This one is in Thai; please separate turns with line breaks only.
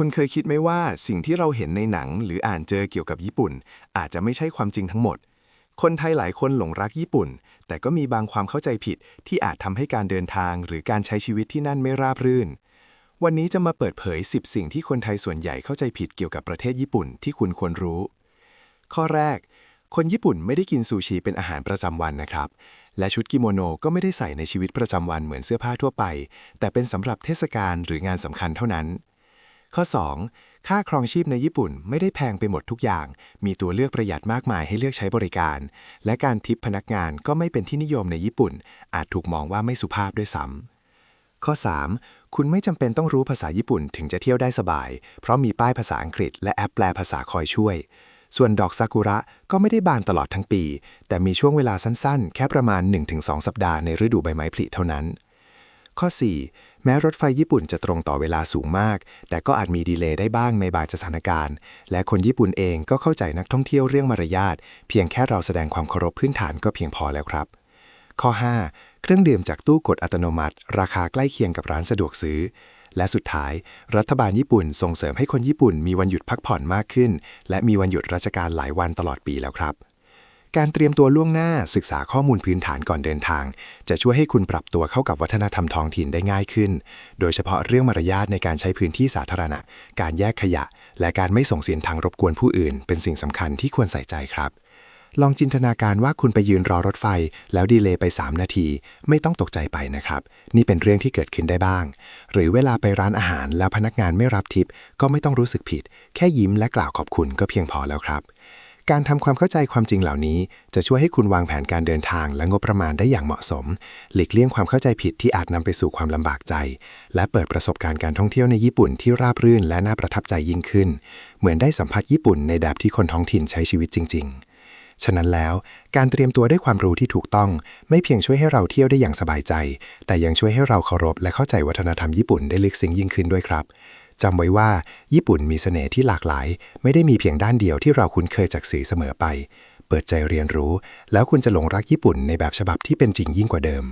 คุณเคยคิดไหมว่าสิ่งที่เราเห็นในหนังหรืออ่านเจอเกี่ยวกับญี่ปุ่น อาจจะไม่ใช่ความจริงทั้งหมด คนไทยหลายคนหลงรักญี่ปุ่น แต่ก็มีบางความเข้าใจผิดที่อาจทำให้การเดินทางหรือการใช้ชีวิตที่นั่นไม่ราบรื่น วันนี้จะมาเปิดเผย 10 สิ่งที่คนไทยส่วนใหญ่เข้าใจผิดเกี่ยวกับประเทศญี่ปุ่นที่คุณควรรู้ ข้อแรก คนญี่ปุ่นไม่ได้กินซูชิเป็นอาหารประจำวันนะครับ และชุดกิโมโนก็ไม่ได้ใส่ในชีวิตประจำวันเหมือนเสื้อผ้าทั่วไป แต่เป็นสำหรับเทศกาลหรืองานสำคัญเท่านั้น ข้อ 2. ค่าครองชีพในญี่ปุ่นไม่ได้แพงไปหมดทุกอย่าง มีตัวเลือกประหยัดมากมายให้เลือกใช้บริการ และการทิปพนักงานก็ไม่เป็นที่นิยมในญี่ปุ่น อาจถูกมองว่าไม่สุภาพด้วยซ้ำข้อ 3. คุณไม่จำเป็นต้องรู้ภาษาญี่ปุ่นถึงจะเที่ยวได้สบาย เพราะมีป้ายภาษาอังกฤษ และแอปแปลภาษาคอยช่วย ส่วนดอกซากุระก็ไม่ได้บานตลอดทั้งปี แต่มีช่วงเวลาสั้นๆ แค่ประมาณ 1-2 สัปดาห์ในฤดูใบไม้ผลิเท่านั้น ข้อ 4 แม้รถไฟญี่ปุ่นจะตรงต่อเวลาสูงมาก แต่ก็อาจมีดีเลย์ได้บ้างในบางสถานการณ์ และคนญี่ปุ่นเองก็เข้าใจนักท่องเที่ยวเรื่องมารยาท เพียงแค่เราแสดงความเคารพพื้นฐานก็เพียงพอแล้วครับ ข้อ 5 เครื่องดื่มจากตู้กดอัตโนมัติ ราคาใกล้เคียงกับร้านสะดวกซื้อ และสุดท้าย รัฐบาลญี่ปุ่นส่งเสริมให้คนญี่ปุ่นมีวันหยุดพักผ่อนมากขึ้น และมีวันหยุดราชการหลายวันตลอดปีแล้วครับ การเตรียมตัวล่วงหน้าศึกษาข้อมูลพื้นฐานก่อนเดินทาง จะช่วยให้คุณปรับตัวเข้ากับวัฒนธรรมท้องถิ่นได้ง่ายขึ้น โดยเฉพาะเรื่องมารยาทในการใช้พื้นที่สาธารณะ การแยกขยะ และการไม่ส่งเสียงทางรบกวนผู้อื่น เป็นสิ่งสำคัญที่ควรใส่ใจครับ ลองจินตนาการว่าคุณไปยืนรอรถไฟ แล้วดีเลย์ไป 3 นาที ไม่ต้องตกใจไปนะครับ นี่เป็นเรื่องที่เกิดขึ้นได้บ้าง หรือเวลาไปร้านอาหารแล้วพนักงานไม่รับทิปก็ไม่ต้องรู้สึกผิด แค่ยิ้มและกล่าวขอบคุณก็เพียงพอแล้วครับ การทำความเข้าใจความจริงเหล่านี้ จะช่วยให้คุณวางแผนการเดินทาง และงบประมาณได้อย่างเหมาะสม หลีกเลี่ยงความเข้าใจผิดที่อาจนำไปสู่ความลำบากใจ และเปิดประสบการณ์การท่องเที่ยวในญี่ปุ่นที่ราบรื่นและน่าประทับใจยิ่งขึ้น เหมือนได้สัมผัสญี่ปุ่นในแบบที่คนท้องถิ่นใช้ชีวิตจริง ๆฉะนั้นแล้ว การเตรียมตัวด้วยความรู้ที่ถูกต้อง ไม่เพียงช่วยให้เราเที่ยวได้อย่างสบายใจ แต่ยังช่วยให้เราเคารพและเข้าใจวัฒนธรรมญี่ปุ่นได้ลึกซึ้งยิ่งขึ้นด้วยครับ จำไว้ว่า ญี่ปุ่นมีเสน่ห์ที่หลากหลาย ไม่ได้มีเพียงด้านเดียวที่เราคุ้นเคยจากสื่อเสมอไป เปิดใจเรียนรู้ แล้วคุณจะหลงรักญี่ปุ่นในแบบฉบับที่เป็นจริงยิ่งกว่าเดิม